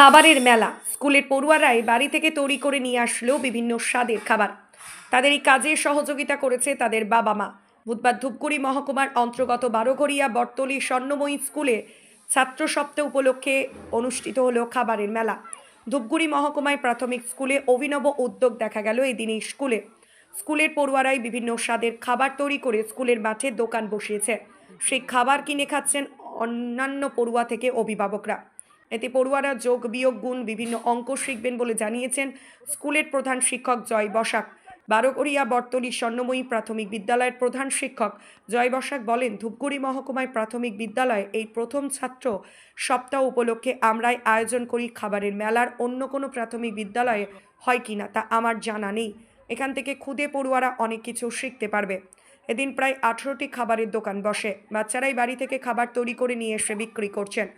খাবারের মেলা। স্কুলের পড়ুয়ারাই বাড়ি থেকে তৈরি করে নিয়ে আসলো বিভিন্ন স্বাদের খাবার। তাদের এই কাজে সহযোগিতা করেছে তাদের বাবা মা। বুধবার ধূপগুড়ি মহকুমার অন্তর্গত বারোঘরিয়া বটতলি স্বর্ণময়ী স্কুলে ছাত্র সপ্তাহ উপলক্ষে অনুষ্ঠিত হলো খাবারের মেলা। ধূপগুড়ি মহকুমায় প্রাথমিক স্কুলে অভিনব উদ্যোগ দেখা গেল এই দিনে স্কুলে। স্কুলের পড়ুয়ারাই বিভিন্ন স্বাদের খাবার তৈরি করে স্কুলের মাঠে দোকান বসিয়েছে। সেই খাবার কিনে খাচ্ছেন অন্যান্য পড়ুয়া থেকে অভিভাবকরা। এতে পড়ুয়ারা যোগ, বিয়োগ, গুণ বিভিন্ন অঙ্ক শিখবেন বলে জানিয়েছেন স্কুলের প্রধান শিক্ষক জয় বসাক। বারোগড়িয়া বটতলী স্বর্ণময়ী প্রাথমিক বিদ্যালয়ের প্রধান শিক্ষক জয় বসাক বলেন, ধূপগুড়ি মহকুমায় প্রাথমিক বিদ্যালয়ে এই প্রথম ছাত্র সপ্তাহ উপলক্ষে আমরাই আয়োজন করি খাবারের মেলার, অন্য কোনো প্রাথমিক বিদ্যালয়ে হয় কিনা তা আমার জানা নেই। এখান থেকে খুদে পড়ুয়ারা অনেক কিছু শিখতে পারবে। এদিন প্রায় আঠেরোটি খাবারের দোকান বসে। বাচ্চারাই বাড়ি থেকে খাবার তৈরি করে নিয়ে এসে বিক্রি করছেন।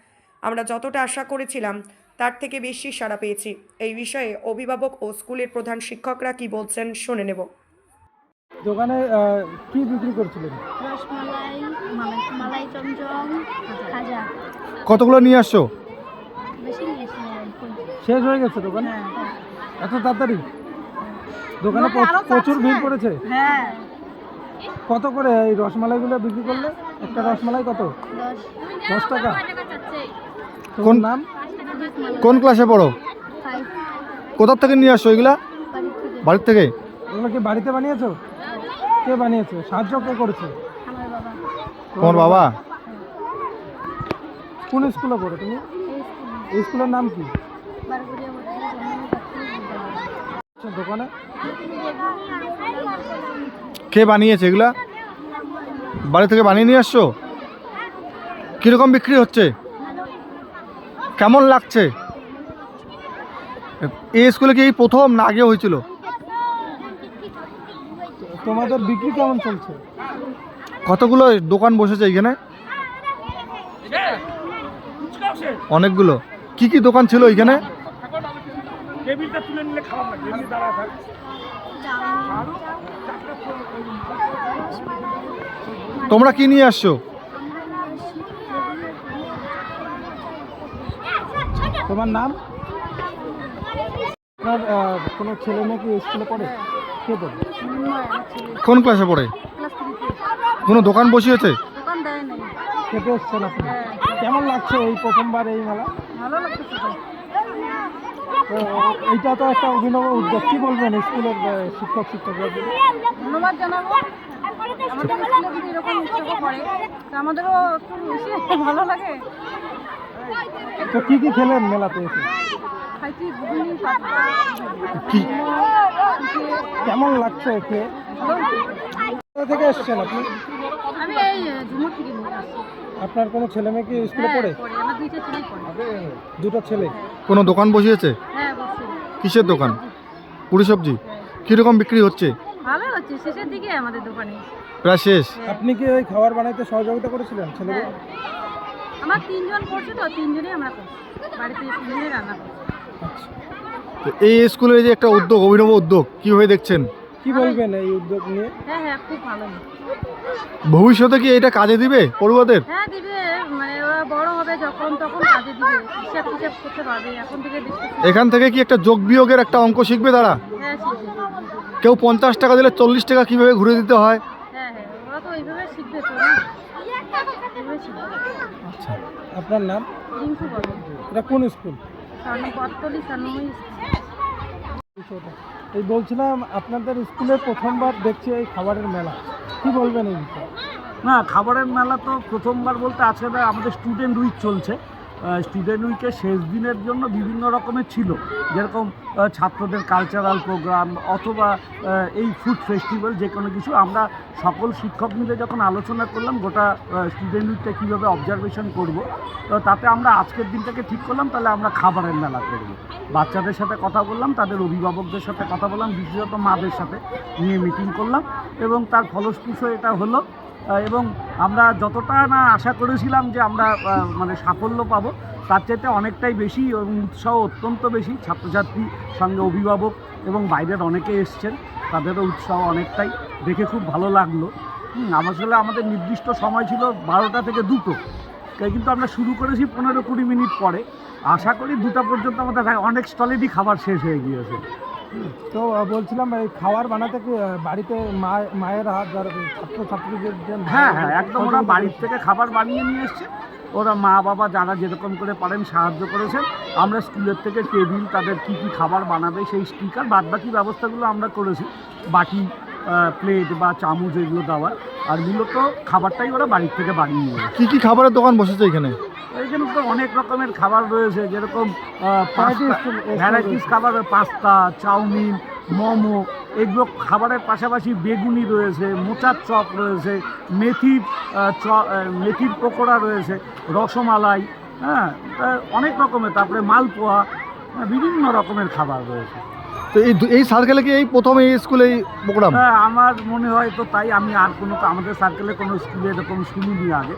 আমরা যতটা আশা করেছিলাম তার থেকে বেশি সাড়া পেয়েছি। এই বিষয়ে অভিভাবক ও স্কুলের প্রধান শিক্ষকরা কি বলছেন শুনে নেব। দোকানে কি বিক্রি করছিলেন? রসমালাই মালাই চমচম খাজা। কতগুলো নিয়ে আসছো? বেশি নিয়েছি শেষ হয়ে গেছে দোকান? হ্যাঁ এত তাড়াতাড়ি? দোকানে প্র- প্রচুর ভিড় পড়েছে? হ্যাঁ। কত করে এই রসমালাইগুলো বিক্রি করলে? একটা রসমালাই কত? দশ। দশ টাকা? কোন কোন নাম? কোন ক্লাসে পড়ো? কোথার থেকে নিয়ে আসছো এগুলা? বাড়ির থেকে? এগুলো কি বাড়িতে বানিয়েছো? কে বানিয়েছে? সাহায্য কে করেছে? তোমার বাবা? কোন স্কুলে পড়ো তুমি? এই স্কুলের নাম কি? আচ্ছা, দোকানে? কে বানিয়েছে এগুলা? বাড়ি থেকে বানিয়ে নিয়ে আসছো? কীরকম বিক্রি হচ্ছে? কেমন লাগছে? এই স্কুলে কি এই প্রথম না আগে হয়েছিল? তোমাদের বিক্রি কেমন চলছে? কতগুলো দোকান বসেছে এখানে অনেকগুলো। কি কি দোকান ছিল এখানে তোমরা কি নিয়ে আসছো? তোমার নাম? আপনার কোনো ছেলে মেয়ে কি স্কুলে পড়ে? কে পড়ে? কোন ক্লাসে পড়ে? কোনো দোকান বসিয়েছে? খেতে এসছেন আপনি? কেমন লাগছে এই প্রথমবার এই মেলা? ভালো লাগতেছে তো। এইটা তো একটা অভিনব উদ্যোগ। কি বলবেন স্কুলের শিক্ষক শিক্ষকরা ধন্যবাদ জানাব। আমাদের স্কুলে যদি এরকম উৎসব করে আমাদেরও একটু ভালো লাগে। তো কি কি খেলেন মেলাতে এসে? খাইছি ঘুগনি পাস্তা কি? কেমন লাগছে কোথা থেকে এসছেন আপনি? আমি এই ঝুমুর থেকে নিয়ে আসছি। আপনার কোনো ছেলে মেয়ে কি স্কুলে হ্যাঁ পড়ে? পড়ে। আমার দুইটা ছেলেই পড়ে। দুটো ছেলে। কোনো দোকান বসিয়েছে? হ্যাঁ কিসের দোকান? পুরি সবজি? কীরকম বিক্রি হচ্ছে? ভালো হচ্ছে শেষের দিকে আমাদের দোকানে। প্রায় শেষ। আপনি কি ওই খাবার বানাইতে সহযোগিতা করেছিলেন ছেলেকে হ্যাঁ। আমার তিনজন পড়ছে তো তিনজনই আমরা করছি বাড়িতে তিনজনই রান্না করছি। তো এই স্কুলের যে একটা উদ্যোগ অভিনব উদ্যোগ কীভাবে দেখছেন? কি বলবেন এই উদ্যোগ নিয়ে? হ্যাঁ হ্যাঁ খুব ভালো। ভবিষ্যতে কি এটা কাজে দিবে পড়ুয়াদের? হ্যাঁ দিবে। মানে ওরা বড় হবে যখন তখন কাজে দিবে। হিসাব হিসাব করতে পারবে এখন থেকে দেখতে এখান থেকে কি একটা যোগ বিয়োগের একটা অঙ্ক শিখবে তারা? হ্যাঁ শিখবে। কেউ পঞ্চাশ টাকা দিলে চল্লিশ টাকা কীভাবে ঘুরে দিতে হয়? হ্যাঁ হ্যাঁ ওরা তো ওইভাবে শিখবে তো আচ্ছা আপনার নাম? রিঙ্কু এটা কোন স্কুল। এই বলছিলাম আপনাদের স্কুলে প্রথমবার দেখছি এই খাবারের মেলা। কি বলবেন এই বিষয়ে? না খাবারের মেলা তো প্রথমবার বলতে আছে না আমাদের স্টুডেন্ট উইক চলছে। স্টুডেন্ট উইকের শেষ দিনের জন্য বিভিন্ন রকমের ছিল। যেরকম ছাত্রদের কালচারাল প্রোগ্রাম অথবা এই ফুড ফেস্টিভ্যাল যে কোনো কিছু। আমরা সকল শিক্ষক মিলে যখন আলোচনা করলাম, গোটা স্টুডেন্ট উইকটা কীভাবে অবজারভেশন করব, তো তাতে আমরা আজকের দিনটাকে ঠিক করলাম। তাহলে আমরা খাবারের মেলা করব। বাচ্চাদের সাথে কথা বললাম, তাদের অভিভাবকদের সাথে কথা বললাম, বিশেষত মাদের সাথে নিয়ে মিটিং করলাম এবং তার ফলস্পৃশ এটা হলো এবং আমরা যতটা না আশা করেছিলাম যে আমরা মানে সাফল্য পাবো, তার চাইতে অনেকটাই বেশি এবং উৎসাহ অত্যন্ত বেশি ছাত্রছাত্রী সঙ্গে অভিভাবক এবং বাইরের অনেকে এসছেন, তাদেরও উৎসাহ অনেকটাই। দেখে খুব ভালো লাগল। আসলে আমাদের নির্দিষ্ট সময় ছিল বারোটা থেকে দুটো। তাই কিন্তু আমরা শুরু করেছি পনেরো কুড়ি মিনিট পরে। আশা করি দুটা পর্যন্ত আমাদের। অনেক স্টলেরই খাবার শেষ হয়ে গিয়েছে। তো বলছিলাম এই খাবার বানাতে কি বাড়িতে মা মায়েরা যারা ছাত্র ছাত্রীদের যে হ্যাঁ হ্যাঁ একদম ওরা বাড়ির থেকে খাবার বানিয়ে নিয়ে এসছে। ওরা মা বাবা যারা যেরকম করে পারেন সাহায্য করেছেন আমরা স্কুলের থেকে টেবিল তাদের কি কি খাবার বানাবে সেই স্টিকার বাদ বাকি ব্যবস্থাগুলো আমরা করেছি। বাটি প্লেট বা চামচ এগুলো দেওয়ার। আর মূলত খাবারটাই ওরা বাড়ির থেকে বানিয়ে নিয়ে। কি কি খাবারের দোকান বসেছে এখানে? এখানে তো অনেক রকমের খাবার রয়েছে যেরকম ভ্যারাইটিস খাবার পাস্তা চাউমিন মোমো এগুলো খাবারের পাশাপাশি বেগুনি রয়েছে মোচার চপ রয়েছে মেথির চ মেথির পকোড়া রয়েছে রসমালাই হ্যাঁ অনেক রকমের তারপরে মালপোয়া হ্যাঁ, বিভিন্ন রকমের খাবার রয়েছে। তো এই এই সার্কেলে কি এই প্রথম এই স্কুলে প্রোগ্রাম হ্যাঁ আমার মনে হয় তো তাই আমি আর কোনো আমাদের সার্কেলে কোনো স্কুলে এরকম শুনিনি আগে।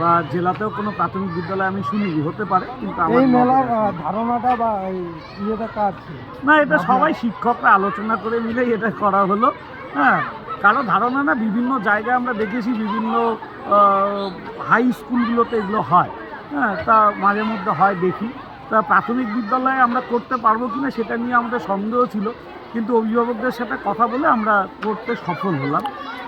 বা জেলাতেও কোনো প্রাথমিক বিদ্যালয় আমি শুনিনি হতে পারে কিন্তু এই মেলার ধারণাটা বা ইয়েটা কাজ না এটা সবাই শিক্ষকরা আলোচনা করে মিলেই এটা করা হলো। হ্যাঁ কারও ধারণা না বিভিন্ন জায়গায় আমরা দেখেছি বিভিন্ন হাই স্কুলগুলোতে এগুলো হয়। হ্যাঁ তা মাঝে মধ্যে হয় দেখি। তা প্রাথমিক বিদ্যালয়ে আমরা করতে পারব কি না সেটা নিয়ে আমাদের সন্দেহ ছিল কিন্তু অভিভাবকদের সাথে কথা বলে আমরা করতে সফল হলাম।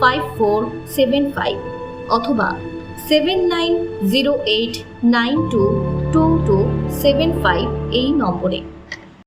five four seven five অথবা seven nine zero eight nine two two two seven five এই নম্বরে।